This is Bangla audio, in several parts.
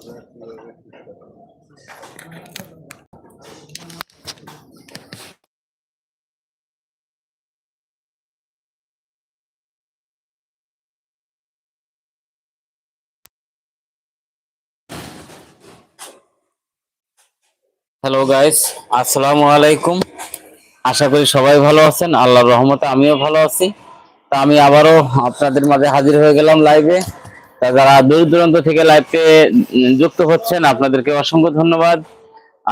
হ্যালো গাইস আসসালামু আলাইকুম আশা করি সবাই ভালো আছেন। আল্লাহর রহমতে আমিও ভালো আছি। তা আমি আবারও আপনাদের মাঝে হাজির হয়ে গেলাম লাইভে যারা দূর দূরান্ত থেকে লাইভে যুক্ত হচ্ছেন, আপনাদেরকে অসংখ্য ধন্যবাদ।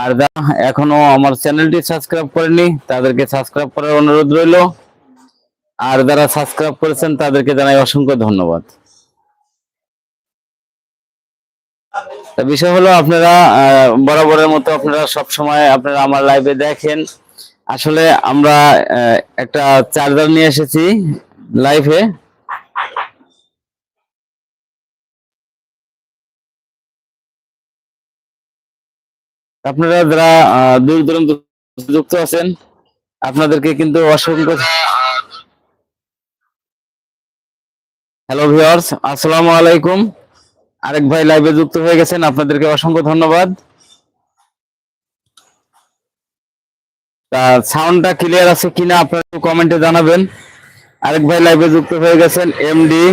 আর যারা এখনও আমার চ্যানেলটি সাবস্ক্রাইব করেনি তাদেরকে সাবস্ক্রাইব করার অনুরোধ রইল। আর যারা সাবস্ক্রাইব করেছেন, তাদেরকে জানাই অসংখ্য ধন্যবাদ। বিষয় হলো, আপনারা বরাবরের মতো আপনারা সব সময় আপনারা আমার লাইভে দেখেন। আসলে আমরা একটা চার্জার নিয়ে এসেছি লাইভে আপনারা যারা দূর দূরান্ত যুক্ত আছেন, আপনাদেরকে কিন্তু অসংখ্য হ্যালো ভিউয়ার্স আসসালামু আলাইকুম। আরেক ভাই লাইভে যুক্ত হয়ে গেছেন, আপনাদেরকে অসংখ্য ধন্যবাদ। তা সাউন্ডটা ক্লিয়ার আছে কিনা আপনারা একটু কমেন্টে জানাবেন। আরেক ভাই লাইভে যুক্ত হয়ে গেছেন এমডি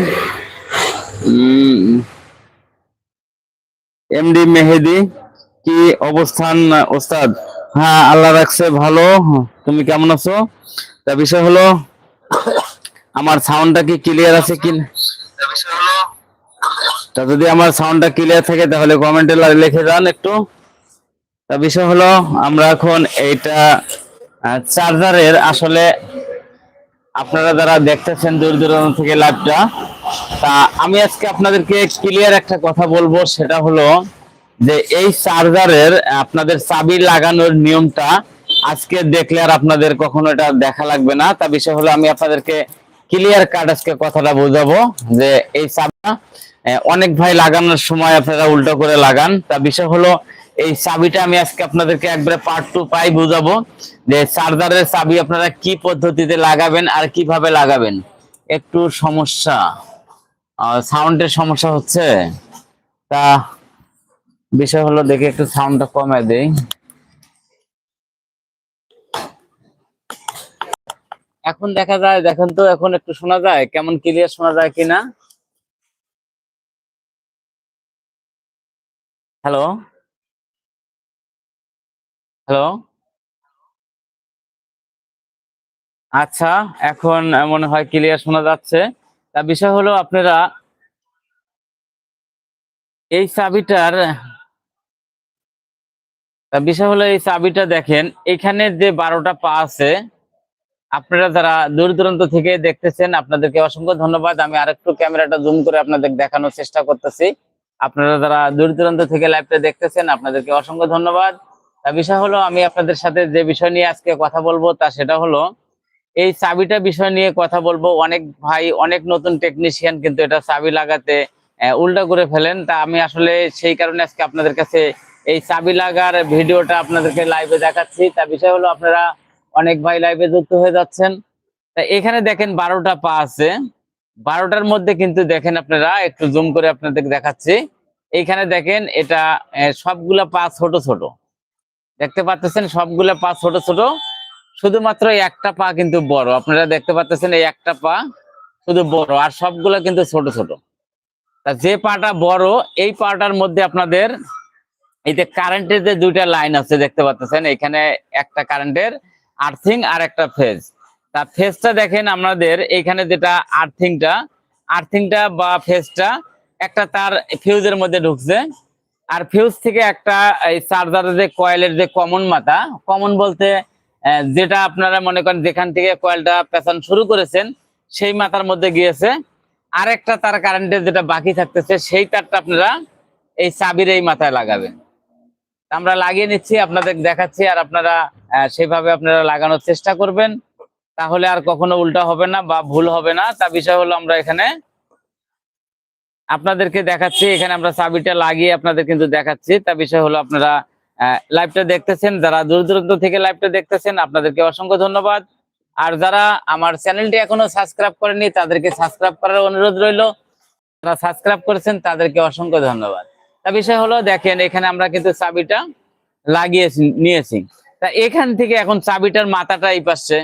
এমডি মেহেদি। কি অবস্থান, ওস্তাদ? হ্যাঁ আল্লাহ রাখছে, ভালো। তুমি কেমন আছো? তা বিষয় হলো, আমার সাউন্ডটা কি ক্লিয়ার আছে কি তা যদি আমার সাউন্ডটা ক্লিয়ার থাকে, তাহলে কমেন্টে লিখে যান একটু। তা বিষয় হলো, আমরা এখন এইটা চার্জারের আসলে আপনারা যারা দেখতেছেন দূর দূরান্ত থেকে লাইভটা তা আমি আজকে আপনাদেরকে ক্লিয়ার একটা কথা বলব, সেটা হলো যে এই চার্জারের আপনাদের চাবি লাগানোর নিয়মটা আজকে দেখলে আর আপনাদের কখনো এটা দেখা লাগবে না। তা বিষয় হলো আমি আপনাদেরকে ক্লিয়ার কাট আজকে কথাটা বোঝাবো যে এই চাবিটা অনেক ভাই লাগানোর সময় আপনারা উল্টো করে লাগান। তা বিষয় হলো এই চাবিটা আমি আজকে আপনাদেরকে একবারে পার্ট টু পাই বোঝাবো যে চার্জারের চাবি আপনারা কি পদ্ধতিতে লাগাবেন আর কীভাবে লাগাবেন। একটু সমস্যা সাউন্ডের সমস্যা হচ্ছে। তা বিষয় হলো দেখে একটু সাউন্ডটা কমে দেই। এখন দেখা যায়, দেখেন তো, এখন একটু শোনা যায়? কেমন ক্লিয়ার শোনা যায় কিনা? হ্যালো হ্যালো আচ্ছা এখন মনে হয় ক্লিয়ার শোনা যাচ্ছে। তা বিষয় হলো আপনারা এই চাবিটার বিষয় হলো এই চাবিটা দেখেন, এখানে যে বারোটা পা আছে, আপনারা যারা দূর দূরান্ত থেকে দেখতেছেন, আপনাদেরকে অসংখ্য ধন্যবাদ। আমি আরেকটু ক্যামেরাটা জুম করে আপনাদের দেখানোর চেষ্টা করতেছি। আপনারা যারা দূর দূরান্ত থেকে লাইভটা দেখতেছেন, আপনাদেরকে অসংখ্য ধন্যবাদ। তা বিষয় হলো, আমি আপনাদের সাথে যে বিষয় নিয়ে আজকে কথা বলব, তা সেটা হলো, এই চাবিটা বিষয় নিয়ে কথা বলব। অনেক ভাই, অনেক নতুন টেকনিশিয়ান কিন্তু এটা চাবি লাগাতে উল্টা করে ফেলেন। তা আমি আসলে সেই কারণে আজকে আপনাদের কাছে এই চাবি লাগার ভিডিওটা আপনাদেরকে লাইভে দেখাচ্ছি। তা বিষয় হলো আপনারা অনেক ভাই লাইভে যুক্ত হয়ে যাচ্ছেন। তা এখানে দেখেন বারোটা পা আছে। বারোটার মধ্যে কিন্তু দেখেন আপনারা, একটু জুম করে আপনাদের দেখাচ্ছি। এইখানে দেখেন এটা সবগুলা পা ছোট ছোট। দেখতে পাচ্ছেন সবগুলা পা ছোট ছোট। শুধুমাত্র একটা পা কিন্তু বড়। আপনারা দেখতে পাচ্ছেন এই একটা পা শুধু বড়, আর সবগুলা কিন্তু ছোট ছোট। তা যে পাটা বড়, এই পাটার মধ্যে আপনাদের এই যে কারেন্টের যে দুইটা লাইন আছে দেখতে পাচ্ছেন, এখানে একটা কারেন্টের আর্থিং আর একটা ফেজ তা ফেজটা দেখেন আমাদের, এখানে যেটা আর্থিংটা আর্থিংটা বা ফেজটা একটা তার ফিউজের মধ্যে ঢুকছে। আর ফিউজ থেকে একটা এই চার্জারের যে কয়েলের যে কমন মাথা কমন বলতে যেটা আপনারা মনে করেন যেখান থেকে কয়েলটা পেছান শুরু করেছেন, সেই মাথার মধ্যে গিয়েছে। আর একটা তার কারেন্টের যেটা বাকি থাকতেছে, সেই তারটা আপনারা এই চাবির এই মাথায় লাগাবেন। আমরা লাগিয়ে নিচ্ছি আপনাদের দেখাচ্ছি আর আপনারা আহ, সেইভাবে আপনারা লাগানোর চেষ্টা করবেন। তাহলে আর কখনো উল্টা হবে না বা ভুল হবে না। তা বিষয় হলো আমরা এখানে আপনাদেরকে দেখাচ্ছি এখানে আমরা চাবিটা লাগিয়ে আপনাদের কিন্তু দেখাচ্ছি। তা বিষয় হলো আপনারা লাইভটা দেখতেছেন যারা দূর দূরান্ত থেকে লাইভটা দেখতেছেন আপনাদেরকে অসংখ্য ধন্যবাদ। আর যারা আমার চ্যানেলটি এখনও সাবস্ক্রাইব করেনি তাদেরকে সাবস্ক্রাইব করার অনুরোধ রইল। যারা সাবস্ক্রাইব করেছেন তাদেরকে অসংখ্য ধন্যবাদ। তা বিষয় হলো, দেখেন, এখানে আমরা কিন্তু চাবিটা লাগিয়েছি, নিয়েছি। তা এখান থেকে এখন চাবিটার মাথাটা এই পাশে।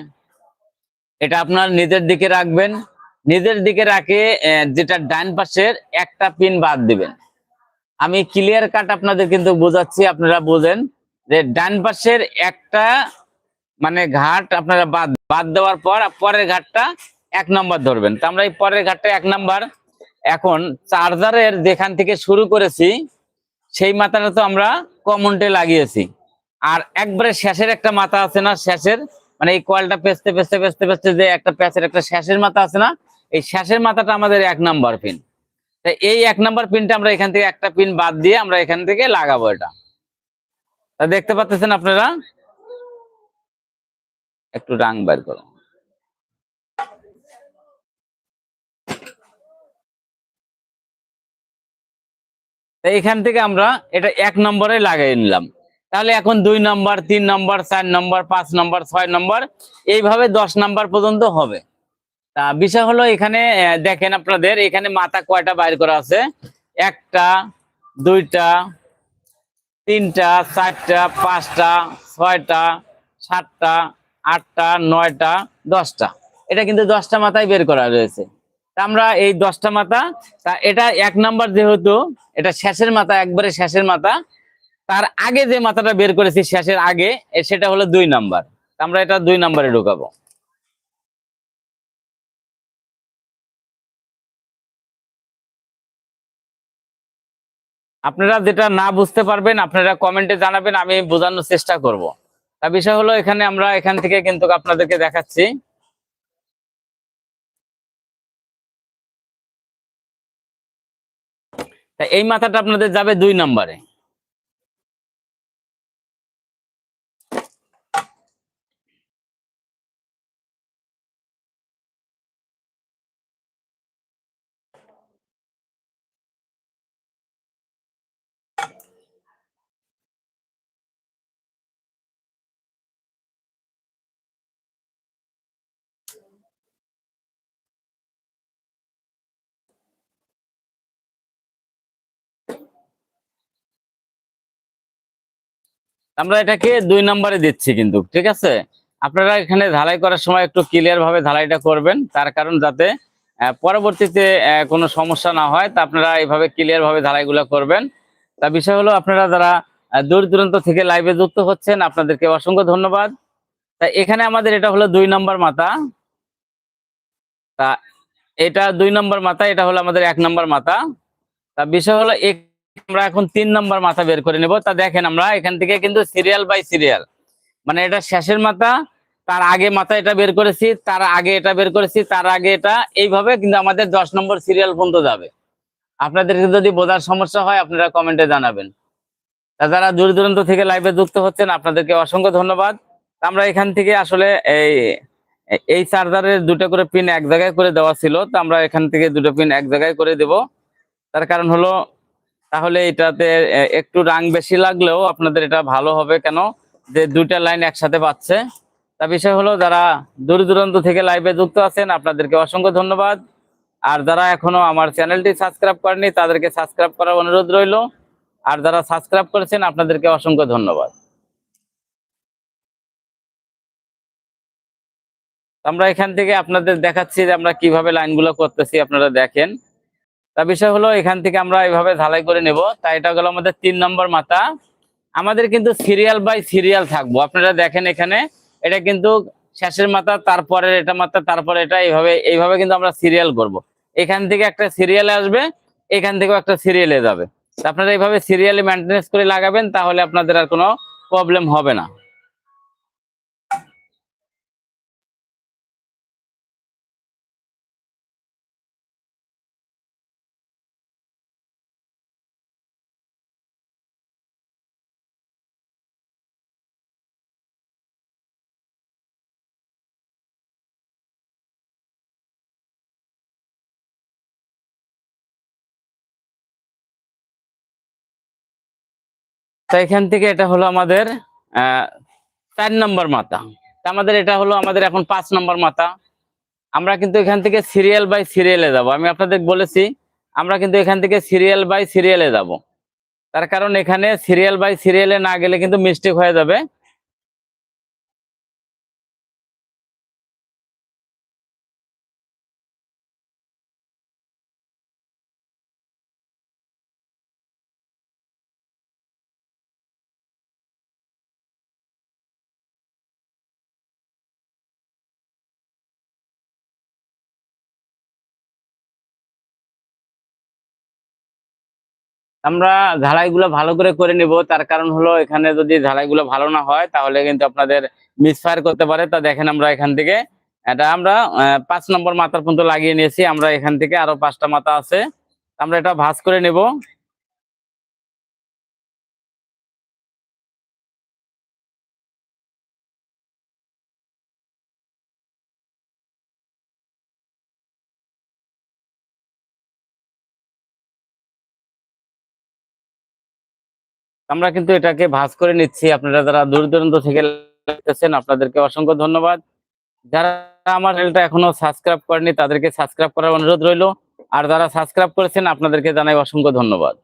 এটা আপনার নিজের দিকে রাখবেন। নিজের দিকে রাখে যেটা ডান পাশের, একটা পিন বাদ দিবেন। আমি ক্লিয়ার কাট আপনাদের কিন্তু বোঝাচ্ছি, আপনারা বোঝেন যে ডান পাশের একটা মানে ঘাট আপনারা বাদ বাদ দেওয়ার পর, পরের ঘাটটা এক নম্বর ধরবেন। তো আমরা এই পরের ঘাটটা এক নাম্বার এখন চার্জারের যেখান থেকে শুরু করেছি, সেই মাথাটা তো আমরা কমনটে লাগিয়েছি। আর একবারে শেষের একটা মাথা আছে না, শেষের মানে এই কয়েলটা পেঁচতে পেঁচতে পেঁচতে পেঁচতে যে একটা প্যাচের একটা শেষের মাথা আছে না, এই শেষের মাথাটা আমাদের এক নাম্বার পিন তা এই এক নাম্বার পিনটা আমরা এখান থেকে একটা পিন বাদ দিয়ে আমরা এখান থেকে লাগাবো এটা। তা দেখতে পাচ্ছেন আপনারা? একটু রাং বের করো এখান থেকে আমরা এটা এক নম্বরে লাগাই নিলাম। তাহলে এখন দুই নম্বর, তিন নম্বর, চার নম্বর, পাঁচ নম্বর, ছয় নম্বর, এইভাবে দশ নম্বর পর্যন্ত হবে। তা বিষয় হলো এখানে দেখেন আপনাদের, এখানে মাথা কয়টা বাইর করা আছে? একটা, দুইটা, তিনটা, চারটা, পাঁচটা, ছয়টা, সাতটা, আটটা, নয়টা, দশটা। এটা কিন্তু দশটা মাথায় বের করা রয়েছে। আমরা এই দশটা মাথা, তা এটা এক নাম্বার যেহেতু, এটা শেষের মাথা, একবারে শেষের মাথা। তার আগে যে মাথাটা বের করেছি শেষের আগে সেটা হলো দুই নাম্বার। আমরা এটা দুই নাম্বারে ঢুকাবো। আপনারা যেটা না বুঝতে পারবেন, আপনারা কমেন্টে জানাবেন, আমি বোঝানোর চেষ্টা করব। তা বিষয় হলো এখানে আমরা এখান থেকে কিন্তু আপনাদেরকে দেখাচ্ছি। এই মাথাটা আপনাদের যাবে দুই নম্বরে। আমরা এটাকে দুই নম্বরে দিচ্ছি কিন্তু, ঠিক আছে? আপনারা এখানে ঢালাই করার সময় একটু ক্লিয়ার ভাবে ঢালাইটা করবেন, তার কারণ যাতে পরবর্তীতে কোনো সমস্যা না হয়, তা আপনারা এইভাবে ক্লিয়ার ভাবে ঢালাইগুলো করবেন। তা বিষয় হলো আপনারা যারা দূর দূরান্ত থেকে লাইভে যুক্ত হচ্ছেন, আপনাদেরকে অসংখ্য ধন্যবাদ। তা এখানে আমাদের এটা হলো দুই নম্বর মাথা। তা এটা দুই নম্বর মাথা, এটা হলো আমাদের এক নম্বর মাথা। তা বিষয় হলো এক- আমরা এখন তিন নম্বর মাথা বের করে নেব। তা দেখেন আমরা এখান থেকে কিন্তু সিরিয়াল বাই সিরিয়াল মানে এটা শেষের মাথা, তার আগে মাথা এটা বের করেছি, তার আগে এটা বের করেছি, তার আগে এটা। এইভাবে কিন্তু আমাদের দশ নম্বর সিরিয়াল পর্যন্ত যাবে। আপনাদেরকে যদি বোঝার সমস্যা হয়, আপনারা কমেন্টে জানাবেন। তা যারা দূর দূরান্ত থেকে লাইভে যুক্ত হচ্ছেন, আপনাদেরকে অসংখ্য ধন্যবাদ। আমরা এখান থেকে আসলে এই এই চার্জারের দুটো করে পিন এক জায়গায় করে দেওয়া ছিল। তো আমরা এখান থেকে দুটো পিন এক জায়গায় করে দেব। তার কারণ হলো তাহলে এটাতে একটু রাং বেশি লাগলেও আপনাদের এটা ভালো হবে কেন? যে দুইটা লাইন একসাথে পাচ্ছে তা বিষয় হলো, যারা দূর দূরান্ত থেকে লাইভে যুক্ত আছেন, আপনাদেরকে অসংখ্য ধন্যবাদ। আর যারা এখনও আমার চ্যানেলটি সাবস্ক্রাইব করেনি তাদেরকে সাবস্ক্রাইব করার অনুরোধ রইল। আর যারা সাবস্ক্রাইব করেছেন, আপনাদেরকে অসংখ্য ধন্যবাদ। আমরা এখান থেকে আপনাদের দেখাচ্ছি যে আমরা কীভাবে লাইনগুলো করতেছি, আপনারা দেখেন। তা বিষয় হলো, এখান থেকে আমরা এইভাবে ঢালাই করে নেব। তাই এটা গেল আমাদের তিন নম্বর মাথা। আমাদের কিন্তু সিরিয়াল বাই সিরিয়াল থাকব। আপনারা দেখেন এখানে, এটা কিন্তু শেষের মাথা তারপরে এটা মাথা, তারপরে এটা, এইভাবে এইভাবে কিন্তু আমরা সিরিয়াল করব। এখান থেকে একটা সিরিয়ালে আসবে, এখান থেকেও একটা সিরিয়ালে যাবে। আপনারা এইভাবে সিরিয়ালি মেনটেন্স করে লাগাবেন, তাহলে আপনাদের আর কোনো প্রবলেম হবে না। তো এখান থেকে এটা হলো আমাদের চার নম্বর মাথা। আমাদের এটা হলো আমাদের এখন পাঁচ নম্বর মাথা। আমরা কিন্তু এখান থেকে সিরিয়াল বাই সিরিয়ালে যাব। আমি আপনাদের বলেছি, আমরা কিন্তু এখান থেকে সিরিয়াল বাই সিরিয়ালে যাব। তার কারণ এখানে সিরিয়াল বাই সিরিয়ালে না গেলে কিন্তু মিস্টেক হয়ে যাবে। আমরা ঝালাইগুলো ভালো করে করে নিব। তার কারণ হলো এখানে যদি ঝালাইগুলো ভালো না হয়, তাহলে কিন্তু আপনাদের মিসফায়ার করতে পারে। তা দেখেন আমরা এখান থেকে, এটা আমরা পাঁচ নম্বর মাথার পর্যন্ত লাগিয়ে নিয়েছি। আমরা এখান থেকে আরও পাঁচটা মাথা আছে। আমরা এটা ভাজ করে নেব। আমরা কিন্তু এটাকে ভাঁজ করে নিচ্ছি। আপনারা যারা দূর দূরান্ত থেকে দেখতেছেন, আপনাদেরকে অসংখ্য ধন্যবাদ। যারা আমার চ্যানেলটা এখনও সাবস্ক্রাইব করেনি তাদেরকে সাবস্ক্রাইব করার অনুরোধ রইল। আর যারা সাবস্ক্রাইব করেছেন, আপনাদেরকে জানাই অসংখ্য ধন্যবাদ।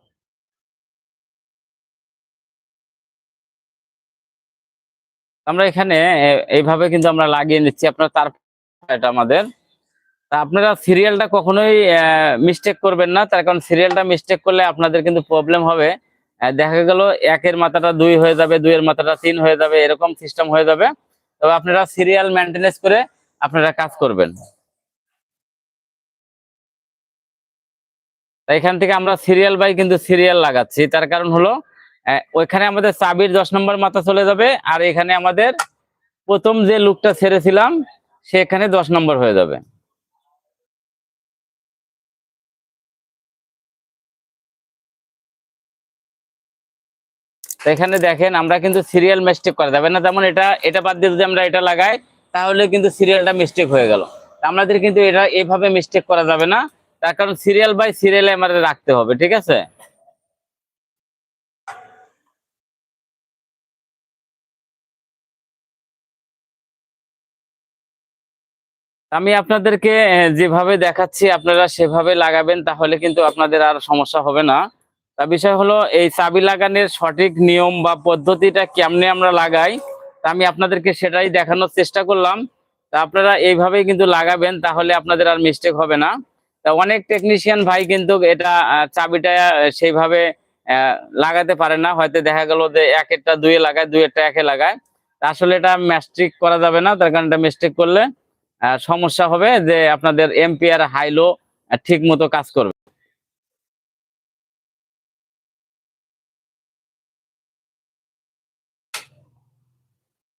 আমরা এখানে, এইভাবে কিন্তু আমরা লাগিয়ে নিচ্ছি আপনার তার এটা আমাদের। তা আপনারা সিরিয়ালটা কখনোই মিস্টেক করবেন না। তার কারণ সিরিয়ালটা মিস্টেক করলে আপনাদের কিন্তু প্রবলেম হবে। দেখা গেল একের মাথাটা দুই হয়ে যাবে, দুইয়ের মাথাটা তিন হয়ে যাবে, এরকম সিস্টেম হয়ে যাবে। তবে আপনারা সিরিয়াল মেনটেনেন্স করে আপনারা কাজ করবেন। এখান থেকে আমরা সিরিয়াল বাই কিন্তু সিরিয়াল লাগাচ্ছি। তার কারণ হলো ওইখানে আমাদের চাবির দশ নম্বর মাথা চলে যাবে, আর এখানে আমাদের প্রথম যে লুকটা ছেড়েছিলাম, সেখানে দশ নম্বর হয়ে যাবে। এখানে দেখেন, আমরা কিন্তু সিরিয়াল মিস্টেক করা যাবে না। যেমন এটা এটা বাদ দিয়ে যদি আমরা এটা লাগাই, তাহলে কিন্তু সিরিয়ালটা মিস্টেক হয়ে গেল। আমাদের কিন্তু এটা এইভাবে মিস্টেক করা যাবে না। তার কারণ সিরিয়াল বাই সিরিয়ালে আমাদের রাখতে হবে, ঠিক আছে? আমি আপনাদেরকে যেভাবে দেখাচ্ছি, আপনারা সেভাবে লাগাবেন, তাহলে কিন্তু আপনাদের আর সমস্যা হবে না। তা বিষয় হলো, এই চাবি লাগানোর সঠিক নিয়ম বা পদ্ধতিটা কেমনে আমরা লাগাই, তা আমি আপনাদেরকে সেটাই দেখানোর চেষ্টা করলাম। তা আপনারা এইভাবেই কিন্তু লাগাবেন, তাহলে আপনাদের আর মিস্টেক হবে না। তা অনেক টেকনিশিয়ান ভাই কিন্তু এটা চাবিটা সেইভাবে লাগাতে পারে না। হয়তো দেখা গেল যে একেরটা দুয়ে লাগায়, দুই একটা একে লাগায়। তা আসলে এটা ম্যাস্ট্রিক করা যাবে না, তার কারণ এটা মিস্টেক করলে সমস্যা হবে যে আপনাদের এম্পিয়ার হাইলো ঠিক মতো কাজ করবে।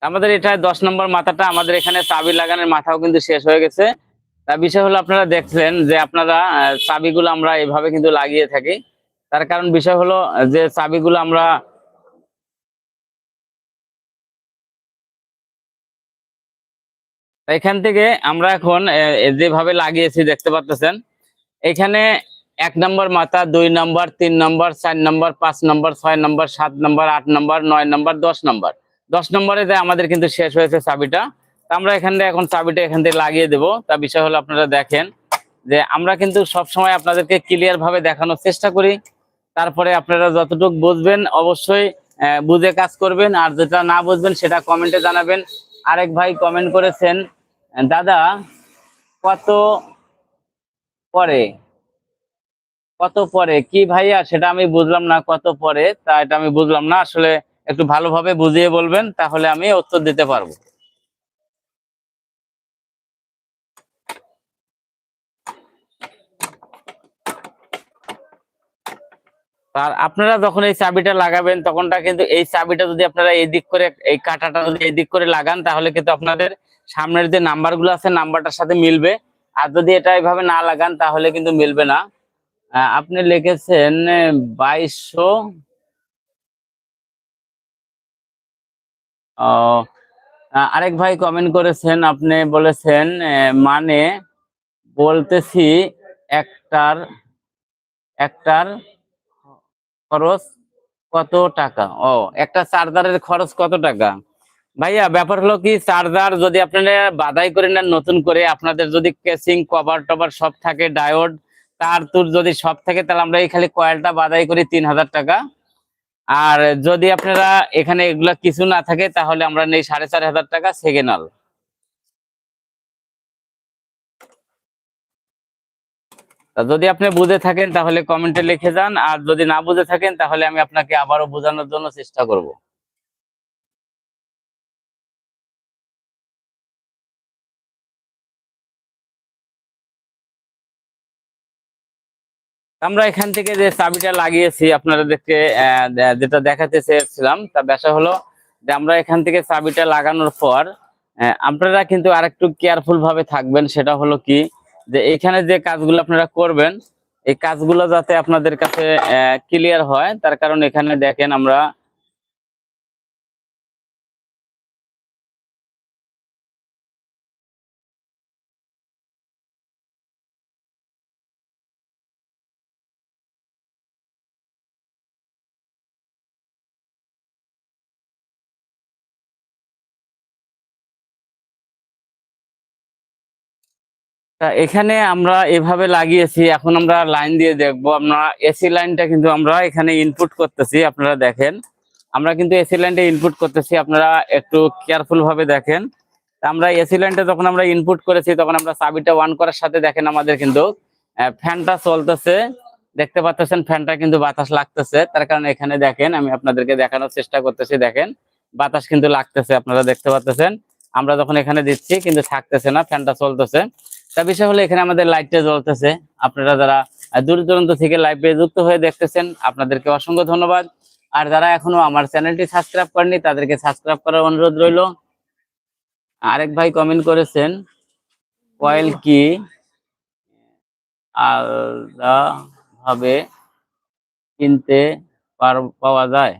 আমাদের এটা দশ নম্বর মাথাটা, আমাদের এখানে চাবি লাগানোর মাথাও কিন্তু শেষ হয়ে গেছে। তা বিষয় হলো আপনারা দেখছেন যে আপনারা চাবিগুলো আমরা এভাবে কিন্তু লাগিয়ে থাকি। তার কারণ বিষয় হলো যে চাবিগুলো আমরা এখান থেকে আমরা এখন যেভাবে লাগিয়েছি, দেখতে পাচ্ছেন এখানে এক নম্বর মাথা, দুই নম্বর, তিন নম্বর, চার নম্বর, পাঁচ নম্বর, ছয় নম্বর, সাত নম্বর, আট নম্বর, নয় নম্বর, দশ নম্বর। দশ নম্বরে যে আমাদের কিন্তু শেষ হয়েছে চাবিটা, তা আমরা এখান থেকে এখন চাবিটা এখান থেকে লাগিয়ে দেব। তা বিষয় হলো আপনারা দেখেন যে আমরা কিন্তু সব সময় আপনাদেরকে ক্লিয়ার ভাবে দেখানোর চেষ্টা করি। তারপরে আপনারা যতটুকু বুঝবেন অবশ্যই বুঝে কাজ করবেন। আর যেটা না বুঝবেন সেটা কমেন্টে জানাবেন। আরেক ভাই কমেন্ট করেছেন, দাদা, কত পরে? কত পরে? কি ভাইয়া? সেটা আমি বুঝলাম না, কত পরে? তা এটা আমি বুঝলাম না। আসলে একটু ভালোভাবে বুঝিয়ে বলবেন, তাহলে আমি উত্তর দিতে পারব। আর আপনারা যখন এই চাবিটা লাগাবেন, তখনটা কিন্তু এই চাবিটা যদি আপনারা এই দিক করে, এই কাঁটাটা যদি এই দিক করে লাগান, তাহলে কিন্তু আপনাদের সামনের যে নাম্বারগুলো আছে, নাম্বারটার সাথে মিলবে। আর যদি এটা এইভাবে না লাগান, তাহলে কিন্তু মিলবে না। আপনি লিখেছেন বাইশশো ও আহ, আরেক ভাই কমেন্ট করেছেন, আপনি বলেছেন মানে বলতেছি একটার একটার খরচ কত টাকা? ও, একটা চার্জারের খরচ কত টাকা? ভাইয়া, ব্যাপার হলো কি, চার্জার যদি আপনারা বাদাই করে নেন, নতুন করে আপনাদের যদি কেসিং কভার টভার সব থাকে ডায়োড তার তুর যদি সব থাকে, তাহলে আমরা এই খালি কয়েলটা বাদাই করি তিন হাজার টাকা। আর যদি আপনারা এখানে এগুলা কিছু না থাকে, তাহলে আমরা নেই সাড়ে চার হাজার টাকা সেকেন্ড যদি আপনি বুঝে থাকেন, তাহলে কমেন্টে লিখে যান, আর যদি না বুঝে থাকেন, তাহলে আমি আপনাকে আবারও বোঝানোর জন্য চেষ্টা করব। আমরা এখান থেকে যে চাবিটা লাগিয়েছি আহ, যেটা দেখাতে চেয়েছিলাম তা ব্যাসা হলো যে আমরা এখান থেকে চাবিটা লাগানোর পর আপনারা কিন্তু আরেকটু কেয়ারফুল ভাবে থাকবেন। সেটা হলো কি যে এখানে যে কাজগুলো আপনারা করবেন এই কাজগুলো যাতে আপনাদের কাছে ক্লিয়ার হয় তার কারণ এখানে দেখেন আমরা তা এখানে আমরা এভাবে লাগিয়েছি, এখন আমরা লাইন দিয়ে দেখব। আমরা এসি লাইনটা কিন্তু আমরা এখানে ইনপুট করতেছি, আপনারা দেখেন। আমরা কিন্তু এসি লাইনটা ইনপুট করতেছি, আপনারা একটু কেয়ারফুল ভাবে দেখেন। আমরা এসি লাইনটা যখন আমরা ইনপুট করেছি, তখন আমরা চাবিটা ওয়ান করার সাথে দেখেন আমাদের কিন্তু ফ্যানটা চলতেছে। দেখতে পাচ্ছেন ফ্যানটা কিন্তু বাতাস লাগতেছে। তার কারণে এখানে দেখেন, আমি আপনাদেরকে দেখানোর চেষ্টা করতেছি, দেখেন। বাতাস কিন্তু লাগতেছে, আপনারা দেখতে পাচ্ছেন আমরা যখন এখানে দিচ্ছি, কিন্তু থাকতেছে না, ফ্যানটা চলতেছে। তা বিষয় হলো এখানে আমাদের লাইটটা জ্বলতেছে। আপনারা যারা দূর দূরান্ত থেকে লাইভে যুক্ত হয়ে দেখতেছেন, আপনাদেরকে অসংখ্য ধন্যবাদ। আর যারা এখনও আমার চ্যানেলটি সাবস্ক্রাইব করেনি তাদেরকে সাবস্ক্রাইব করার অনুরোধ রইল। আরেক ভাই কমেন্ট করেছেন কয়েল কি? আলাদা ভাবে কিনতে পাওয়া যায়?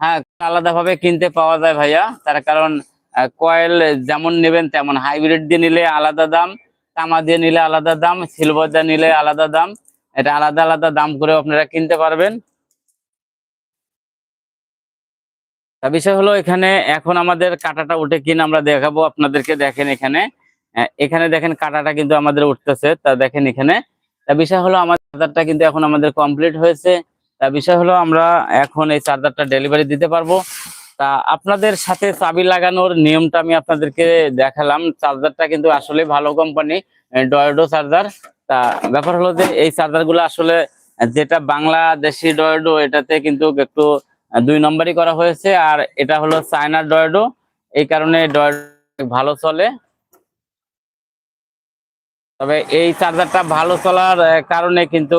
হ্যাঁ আলাদা ভাবে কিনতে পাওয়া যায় ভাইয়া। তার কারণ কয়েল যেমন নেবেন তেমন হাইব্রিড দিয়ে নিলে আলাদা দাম। তামা দিয়ে নিলে আলাদা দাম সিলভার দিয়ে নিলে আলাদা দাম। এটা আলাদা আলাদা দাম করে আপনারা কিনতে পারবেন। তা বিষয় হলো এখানে এখন আমাদের কাটাটা উঠে কিনা আমরা দেখাবো আপনাদেরকে দেখেন এখানে। আহ, এখানে দেখেন কাটাটা কিন্তু আমাদের উঠতেছে তা দেখেন এখানে। তা বিষয় হলো আমাদের চার্জারটা কিন্তু এখন আমাদের কমপ্লিট হয়েছে। তা বিষয় হলো আমরা এখন এই চার্জারটা ডেলিভারি দিতে পারব। তা আপনাদের সাথে চাবি লাগানোর নিয়মটা আমি আপনাদেরকে দেখালাম। চার্জারটা কিন্তু আসলে ভালো কোম্পানি ডয়েডো চার্জার। তা ব্যাপার হলো যে এই চার্জারগুলো আসলে যেটা বাংলাদেশি ডয়েডো এটাতে কিন্তু একটু দুই নম্বরই করা হয়েছে। আর এটা হলো চায়নার ডয়েডো এই কারণে ডয়েডো ভালো চলে। তবে এই চার্জারটা ভালো চলার কারণে কিন্তু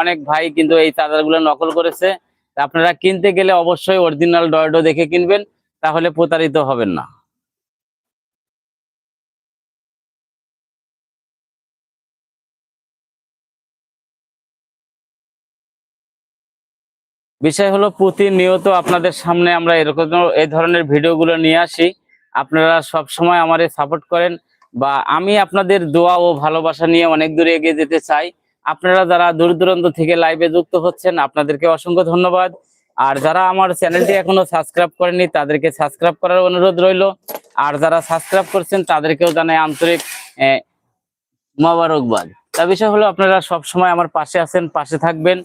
অনেক ভাই কিন্তু এই চার্জারগুলো নকল করেছে। আপনারা কিনতে গেলে অবশ্যই অরিজিনাল ডয়ডো দেখে কিনবেন, তাহলে প্রতারিত হবেন না। বিষয় হলো প্রতিনিয়ত আপনাদের সামনে আমরা এরকম এই ধরনের ভিডিওগুলো নিয়ে আসি। আপনারা সব সময় আমারে সাপোর্ট করেন বা আমি আপনাদের দোয়া ও ভালোবাসা নিয়ে অনেক দূরে এগিয়ে যেতে চাই। আপনারা যারা দূর দূরান্ত থেকে লাইভে যুক্ত হচ্ছেন আপনাদেরকে অসংখ্য ধন্যবাদ। আর যারা আমার চ্যানেলটি এখনও সাবস্ক্রাইব করেনি তাদেরকে সাবস্ক্রাইব করার অনুরোধ রইল। আর যারা সাবস্ক্রাইব করছেন তাদেরকেও জানাই আন্তরিক মোবারকবাদ। তা বিষয় হলো আপনারা সব সময় আমার পাশে আছেন পাশে থাকবেন।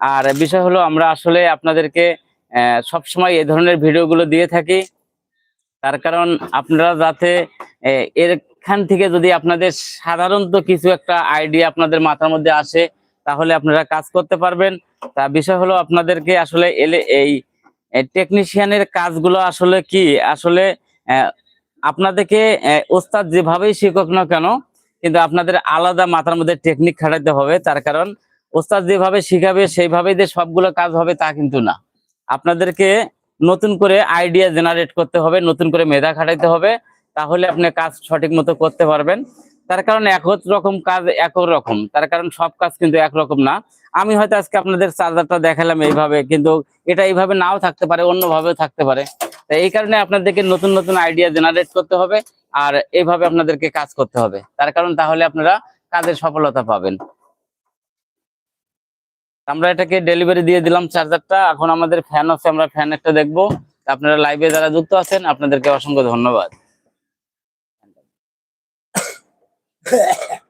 আর বিষয় হলো আমরা আসলে আপনাদেরকে সব সময় এই ধরনের ভিডিওগুলো দিয়ে থাকি। তার কারণ আপনারা যাতে আহ, এখান থেকে যদি আপনাদের সাধারণত কিছু একটা আইডিয়া আপনাদের মাথার মধ্যে আসে, তাহলে আপনারা কাজ করতে পারবেন। তা বিষয় হলো আপনাদেরকে আসলে এলে এই টেকনিশিয়ানের কাজগুলো আসলে কি? আসলে আপনাদেরকে ওস্তাদ যেভাবেই শিখুক না কেন, কিন্তু আপনাদের আলাদা মাথার মধ্যে টেকনিক খাটাতে হবে। তার কারণ, ওস্তাদ যেভাবে শিখাবে, সেইভাবেই যে সবগুলো কাজ হবে তা কিন্তু না। আপনাদেরকে নতুন করে আইডিয়া জেনারেট করতে হবে, নতুন করে মেধা খাটাইতে হবে। তাহলে আপনি কাজ সঠিক মতো করতে পারবেন। তার কারণ এক রকম কাজ এক রকম। তার কারণ সব কাজ কিন্তু একরকম না। আমি হয়তো আজকে আপনাদের চার্জারটা দেখালাম এইভাবে, কিন্তু এটা এইভাবে নাও থাকতে পারে, অন্যভাবেও থাকতে পারে। তাই এই কারণে আপনাদেরকে নতুন নতুন আইডিয়া জেনারেট করতে হবে আর এইভাবে আপনাদেরকে কাজ করতে হবে। তার কারণ তাহলে আপনারা কাজের সফলতা পাবেন। আমরা এটাকে ডেলিভারি দিয়ে দিলাম চার্জারটা। এখন আমাদের ফ্যান আছে, আমরা ফ্যান একটা দেখব। আপনারা লাইভে যারা যুক্ত আছেন, আপনাদেরকে অসংখ্য ধন্যবাদ।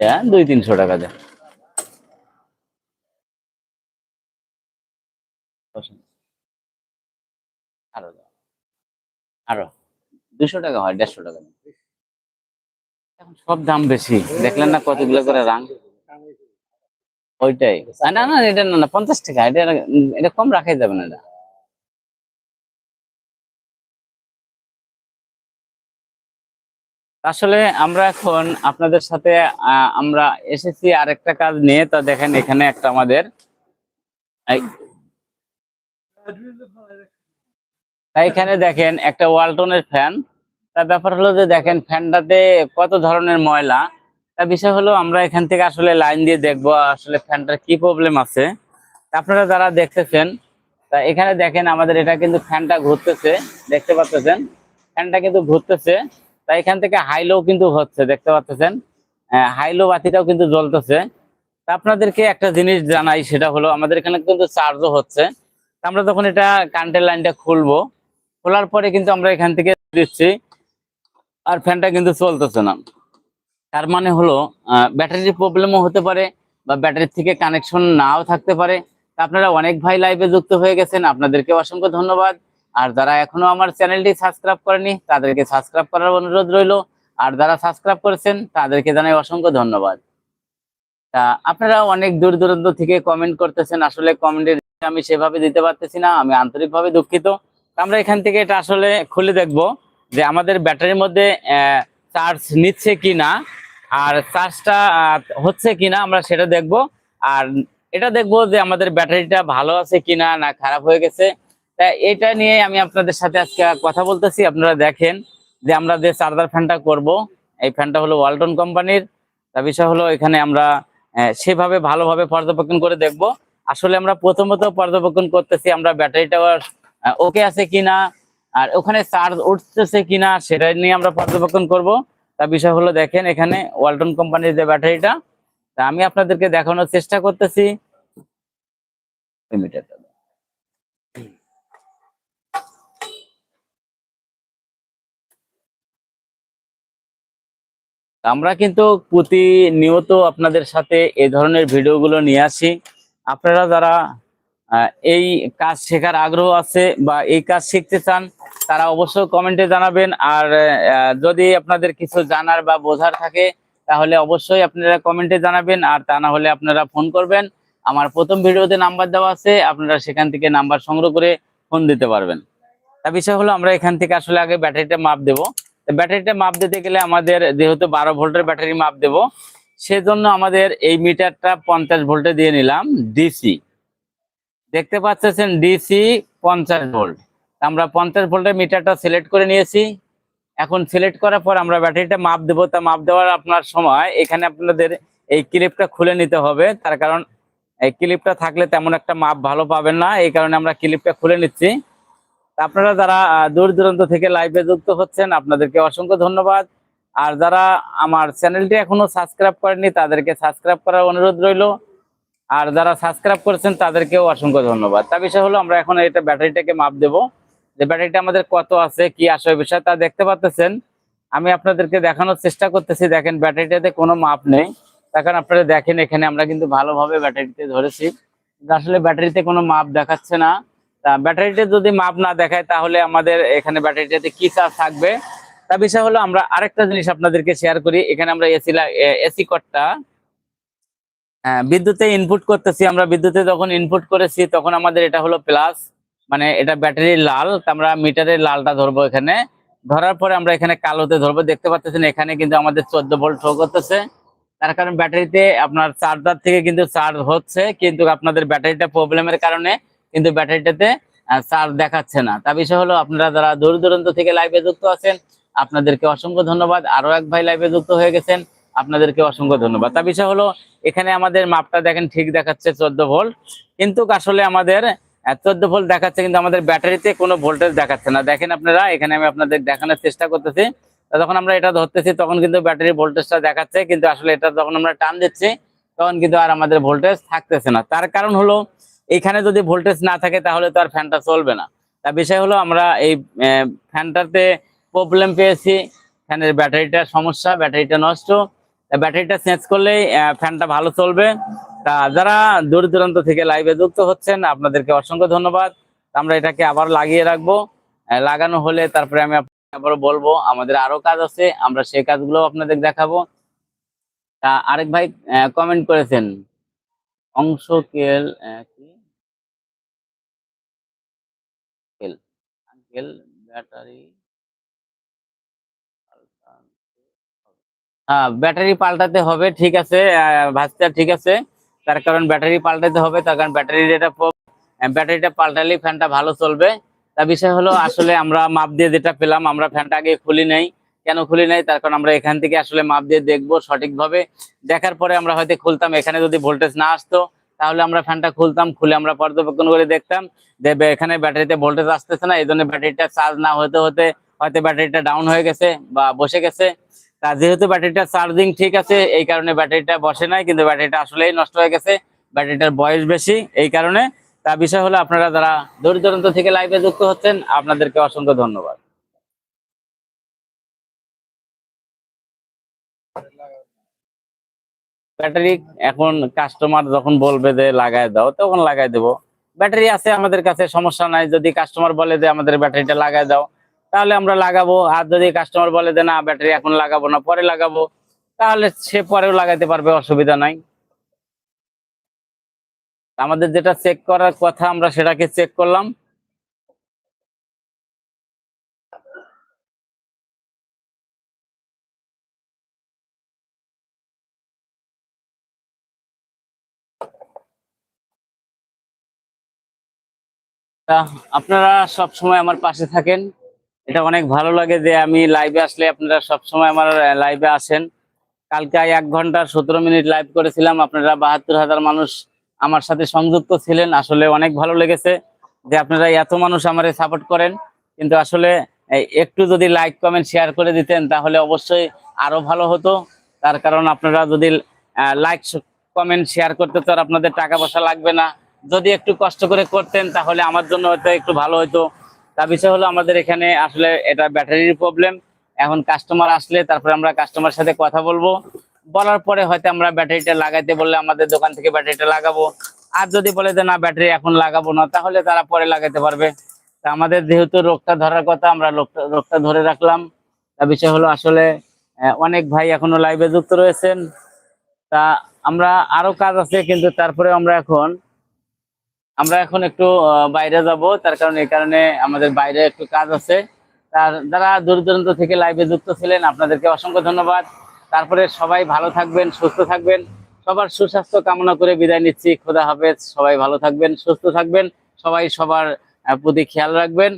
হ্যাঁ দুই তিনশো টাকা দেয় আরও আরও। দুশো টাকা হয়, দেড়শো টাকা। এখন সব দাম বেশি। দেখলেন না কতগুলো করে রাং ওইটাই। না না, এটা না না, পঞ্চাশ টাকা। এটা এটা কম রাখাই যাবে না এটা। আসলে আমরা এখন আপনাদের সাথে আমরা এসেছি আরেকটা কাজ নিয়ে। তো দেখেন এখানে একটা আমাদের এখানে দেখেন একটা ওয়ালটনের ফ্যান। তার ব্যাপার হলো যে দেখেন ফ্যানটাতে কত ধরনের ময়লা। তার বিষয় হলো আমরা এখান থেকে আসলে লাইন দিয়ে দেখব আসলে ফ্যানটার কি প্রবলেম আছে। আপনারা যারা দেখতেছেন, তা এখানে দেখেন আমাদের এটা কিন্তু ফ্যানটা ঘুরতেছে। দেখতে পাচ্ছেন? ফ্যানটা কিন্তু ঘুরতেছে। তা এখান থেকে হাইলো কিন্তু হচ্ছে, দেখতে পাচ্ছেন? হাইলো বাতিটাও কিন্তু জ্বলতেছে। তা আপনাদেরকে একটা জিনিস জানাই, সেটা হলো আমাদের এখানে কিন্তু চার্জও হচ্ছে। আমরা যখন এটা কারেন্টের লাইনটা খুলবো, খোলার পরে কিন্তু আমরা এখান থেকে দিচ্ছি, আর ফ্যানটা কিন্তু চলতেছে না। তার মানে হলো ব্যাটারির প্রবলেমও হতে পারে বা ব্যাটারির থেকে কানেকশন নাও থাকতে পারে। আপনারা অনেক ভাই লাইভে যুক্ত হয়ে গেছেন আপনাদেরকে অসংখ্য ধন্যবাদ। আর যারা এখনও আমার চ্যানেলটি সাবস্ক্রাইব করেনি, তাদেরকে সাবস্ক্রাইব করার অনুরোধ রইল। আর যারা সাবস্ক্রাইব করেছেন, তাদেরকে জানাই অসংখ্য ধন্যবাদ। তা আপনারা অনেক দূর দূরান্ত থেকে কমেন্ট করতেছেন, আসলে কমেন্টের আমি সেভাবে দিতে পারতেছি না, আমি আন্তরিকভাবে দুঃখিত। আমরা এখান থেকে এটা আসলে খুলে দেখব যে আমাদের ব্যাটারির মধ্যে চার্জ নিচ্ছে কিনা আর চার্জটা হচ্ছে কিনা আমরা সেটা দেখব। আর এটা দেখব যে আমাদের ব্যাটারিটা ভালো আছে কিনা না খারাপ হয়ে গেছে। তা এটা নিয়ে আমি আপনাদের সাথে আজকে কথা বলতেছি। আপনারা দেখেন যে আমরা যে চার্জার ফ্যানটা করব, এই ফ্যানটা হলো ওয়ালটন কোম্পানির। তা বিষয় হলো এখানে আমরা সেভাবে ভালোভাবে পর্যবেক্ষণ করে দেখব। আসলে আমরা প্রথমত পর্যবেক্ষণ করতেছি আমরা ব্যাটারিটা ওকে আছে কিনা, আর ওখানে চার্জ উঠতেছে কিনা সেটা নিয়ে আমরা পর্যবেক্ষণ করব। তা বিষয় হলো দেখেন এখানে ওয়ালটন কোম্পানির যে ব্যাটারিটা, তা আমি আপনাদেরকে দেখানোর চেষ্টা করতেছি। মিটারটা আমরা কিন্তু প্রতিনিয়ত আপনাদের সাথে এই ধরনের ভিডিওগুলো নিয়ে আসি। আপনারা যারা এই কাজ শেখার আগ্রহ আছে বা এই কাজ শিখতে চান, তারা অবশ্যই কমেন্টে জানাবেন। আর যদি আপনাদের কিছু জানার বা বোঝার থাকে, তাহলে অবশ্যই আপনারা কমেন্টে জানাবেন। আর তা না হলে আপনারা ফোন করবেন। আমার প্রথম ভিডিওতে নাম্বার দেওয়া আছে, আপনারা সেখান থেকে নাম্বার সংগ্রহ করে ফোন দিতে পারবেন। তা বিষয় হলো, আমরা এখান থেকে আসলে আগে ব্যাটারিটা মাপ দেবো। ব্যাটারিটা মাপ দিতে গেলে আমাদের যেহেতু বারো ভোল্টের ব্যাটারি মাপ দেব, সেজন্য আমাদের এই মিটারটা পঞ্চাশ ভোল্টে দিয়ে নিলাম ডিসি দেখতে পাচ্ছেন ডিসি পঞ্চাশ ভোল্ট। আমরা পঞ্চাশ ভোল্টের মিটারটা সিলেক্ট করে নিয়েছি। এখন সিলেক্ট করার পর আমরা ব্যাটারিটা মাপ দেবো। তা মাপ দেওয়ার আপনার সময়, এখানে আপনাদের এই ক্লিপটা খুলে নিতে হবে। তার কারণ এই ক্লিপটা থাকলে তেমন একটা মাপ ভালো পাবেন না। এই কারণে আমরা ক্লিপটা খুলে নিচ্ছি। আপনারা যারা দূর দূরান্ত থেকে লাইভে যুক্ত হচ্ছেন, আপনাদেরকে অসংখ্য ধন্যবাদ। আর যারা আমার চ্যানেলটি এখনও সাবস্ক্রাইব করেনি তাদেরকে সাবস্ক্রাইব করার অনুরোধ রইল। আর যারা সাবস্ক্রাইব করেছেন, তাদেরকেও অসংখ্য ধন্যবাদ। তা বিষয় হলো, আমরা এখন এটা ব্যাটারিটাকে মাপ দেব। যে ব্যাটারিটা আমাদের কত আছে, কি আসবে বিষয়, তা দেখতে পাচ্ছেন আমি আপনাদেরকে দেখানোর চেষ্টা করতেছি। দেখেন, ব্যাটারিটাতে কোনো মাপ নেই। তখন আপনারা দেখেন, এখানে আমরা কিন্তু ভালোভাবে ব্যাটারিতে ধরেছি। আসলে ব্যাটারিতে কোনো মাপ দেখাচ্ছে না। তা ব্যাটারিতে যদি মাপ না দেখায়, তাহলে আমাদের এখানে ব্যাটারিটাতে কি চার্জ থাকবে? তা বিষয় হলো, আমরা আরেকটা জিনিস আপনাদেরকে শেয়ার করি। এখানে আমরা এসি এসি কটটা বিদ্যুতে ইনপুট করতেছি। আমরা বিদ্যুতে যখন ইনপুট করেছি, তখন আমাদের এটা হলো প্লাস মানে এটা ব্যাটারি লাল। আমরা মিটারের লালটা ধরবো এখানে। ধরার পরে আমরা এখানে কালোতে ধরবো। দেখতে পাচ্ছেন এখানে কিন্তু আমাদের চোদ্দ ভোল্ট শো করতেছে। তার কারণ ব্যাটারিতে আপনার চার্জার থেকে কিন্তু চার্জ হচ্ছে, কিন্তু আপনাদের ব্যাটারিটা প্রবলেমের কারণে কিন্তু ব্যাটারিটাতে চার্জ দেখাচ্ছে না। তা বিষয় হলো আপনারা যারা দূর দূরান্ত থেকে লাইভে যুক্ত আছেন, আপনাদেরকে অসংখ্য ধন্যবাদ। আরও এক ভাই লাইভে যুক্ত হয়ে গেছেন, আপনাদেরকে অসংখ্য ধন্যবাদ। তা বিষয় হলো, এখানে আমাদের মাপটা দেখেন, ঠিক দেখাচ্ছে চোদ্দ ভোল্ট। কিন্তু আসলে আমাদের চোদ্দ ভোল্ট দেখাচ্ছে, কিন্তু আমাদের ব্যাটারিতে কোনো ভোল্টেজ দেখাচ্ছে না। দেখেন আপনারা, এখানে আমি আপনাদের দেখানোর চেষ্টা করতেছি। যখন আমরা এটা ধরতেছি, তখন কিন্তু ব্যাটারি ভোল্টেজটা দেখাচ্ছে, কিন্তু আসলে এটা যখন আমরা টান দিচ্ছি, তখন কিন্তু আর আমাদের ভোল্টেজ থাকতেছে না। তার কারণ হলো এখানে যদি ভোল্টেজ না থাকে তাহলে তো আর ফ্যানটা চলবে না। তা বিষয় হলো আমরা এই ফ্যানটাতে প্রবলেম পেয়েছি। ফ্যানের ব্যাটারিটার সমস্যা, ব্যাটারিটা নষ্ট। ব্যাটারিটা চেঞ্জ করলেই ফ্যানটা ভালো চলবে। তা যারা দূর দূরান্ত থেকে লাইভে যুক্ত হচ্ছেন, আপনাদেরকে অসংখ্য ধন্যবাদ। আমরা এটাকে আবার লাগিয়ে রাখব। লাগানো হলে তারপরে আমি আবারও বলব, আমাদের আরও কাজ আছে, আমরা সেই কাজগুলো আপনাদের দেখাবো। তা আরেক ভাই কমেন্ট করেছেন। অংশ কেল কি কেল আঙ্কেল ব্যাটারি হ্যাঁ ব্যাটারি পাল্টাতে হবে ঠিক আছে ভাস্তা ঠিক আছে। তার কারণ ব্যাটারি পাল্টাতে হবে তার কারণ ব্যাটারি আহ, ব্যাটারিটা পাল্টালেই ফ্যানটা ভালো চলবে। তা বিষয় হলো আসলে আমরা মাপ দিয়ে যেটা পেলাম আমরা ফ্যানটা আগে খুলি নাই। কেন খুলি নাই? তার কারণ আমরা এখান থেকে আসলে মাপ দিয়ে দেখব সঠিকভাবে। দেখার পরে আমরা হয়তো খুলতাম এখানে যদি ভোল্টেজ না আসতো তাহলে আমরা ফ্যানটা খুলতাম, খুলে আমরা পর্যবেক্ষণ করে দেখতাম যে এখানে ব্যাটারিতে ভোল্টেজ আসতেছে না এই জন্য ব্যাটারিটা চার্জ না হতে হতে হয়তো ব্যাটারিটা ডাউন হয়ে গেছে বা বসে গেছে। তা যেহেতু ব্যাটারিটা চার্জিং ঠিক আছে, এই কারণে ব্যাটারিটা বসে নাই, কিন্তু ব্যাটারিটা আসলেই নষ্ট হয়ে গেছে, ব্যাটারিটার বয়স বেশি, এই কারণে। তা বিষয় হলো আপনারা যারা দূর দূরান্ত থেকে লাইভে যুক্ত হচ্ছেন, আপনাদেরকে অসংখ্য ধন্যবাদ। ব্যাটারি এখন কাস্টমার যখন বলবে যে লাগায় দাও, তখন লাগাই দেবো। ব্যাটারি আছে আমাদের কাছে, সমস্যা নাই। যদি কাস্টমার বলে যে আমাদের ব্যাটারিটা লাগায় দাও, তাহলে আমরা লাগাবো। আর যদি কাস্টমার বলে যে না ব্যাটারি এখন লাগাবো না, পরে লাগাবো, তাহলে সে পরেও লাগাইতে পারবে, অসুবিধা নাই। আমাদের যেটা চেক করার কথা আমরা সেটাকে চেক করলাম। তা আপনারা সব সময় আমার পাশে থাকেন। এটা অনেক ভালো লাগে যে আমি লাইভে আসলে আপনারা সব সময় আমার লাইভে আসেন। কালকে এক ঘণ্টা সতেরো মিনিট লাইভ করেছিলাম। আপনারা বাহাত্তর হাজার মানুষ আমার সাথে সংযুক্ত ছিলেন। আসলে অনেক ভালো লেগেছে যে আপনারা এত মানুষ আমার সাপোর্ট করেন। কিন্তু আসলে একটু যদি লাইক কমেন্ট শেয়ার করে দিতেন, তাহলে অবশ্যই আরও ভালো হতো। তার কারণ আপনারা যদি লাইক কমেন্ট শেয়ার করতে তো আপনাদের টাকা পয়সা লাগবে না। যদি একটু কষ্ট করে করতেন, তাহলে আমার জন্য হয়তো একটু ভালো হতো তা বিষয় হলো আমাদের এখানে আসলে এটা ব্যাটারির প্রবলেম এখন কাস্টমার আসলে তারপরে আমরা কাস্টমার সাথে কথা বলব। বলার পরে হয়তো আমরা ব্যাটারিটা লাগাইতে বললে আমাদের দোকান থেকে ব্যাটারিটা লাগাবো। আর যদি বলে যে, না, ব্যাটারি এখন লাগাবো না, তাহলে তারা পরে লাগাতে পারবে। তা আমাদের যেহেতু রোগটা ধরার কথা, আমরা রোগটা ধরে রাখলাম। তা বিষয় হলো আসলে অনেক ভাই এখনও লাইভে যুক্ত রয়েছেন। তা আমরা আরও কাজ আছে, কিন্তু তারপরে আমরা এখন আমরা এখন একটু বাইরে যাব। তার কারণে এই কারণে আমাদের বাইরে একটু কাজ আছে। তার যারা দূর দূরান্ত থেকে লাইভে যুক্ত ছিলেন, আপনাদেরকে অসংখ্য ধন্যবাদ। তারপরে সবাই ভালো থাকবেন, সুস্থ থাকবেন। সবার সুস্বাস্থ্য কামনা করে বিদায় নিচ্ছি। খোদা হাফেজ। সবাই ভালো থাকবেন, সুস্থ থাকবেন। সবাই সবার প্রতি খেয়াল রাখবেন।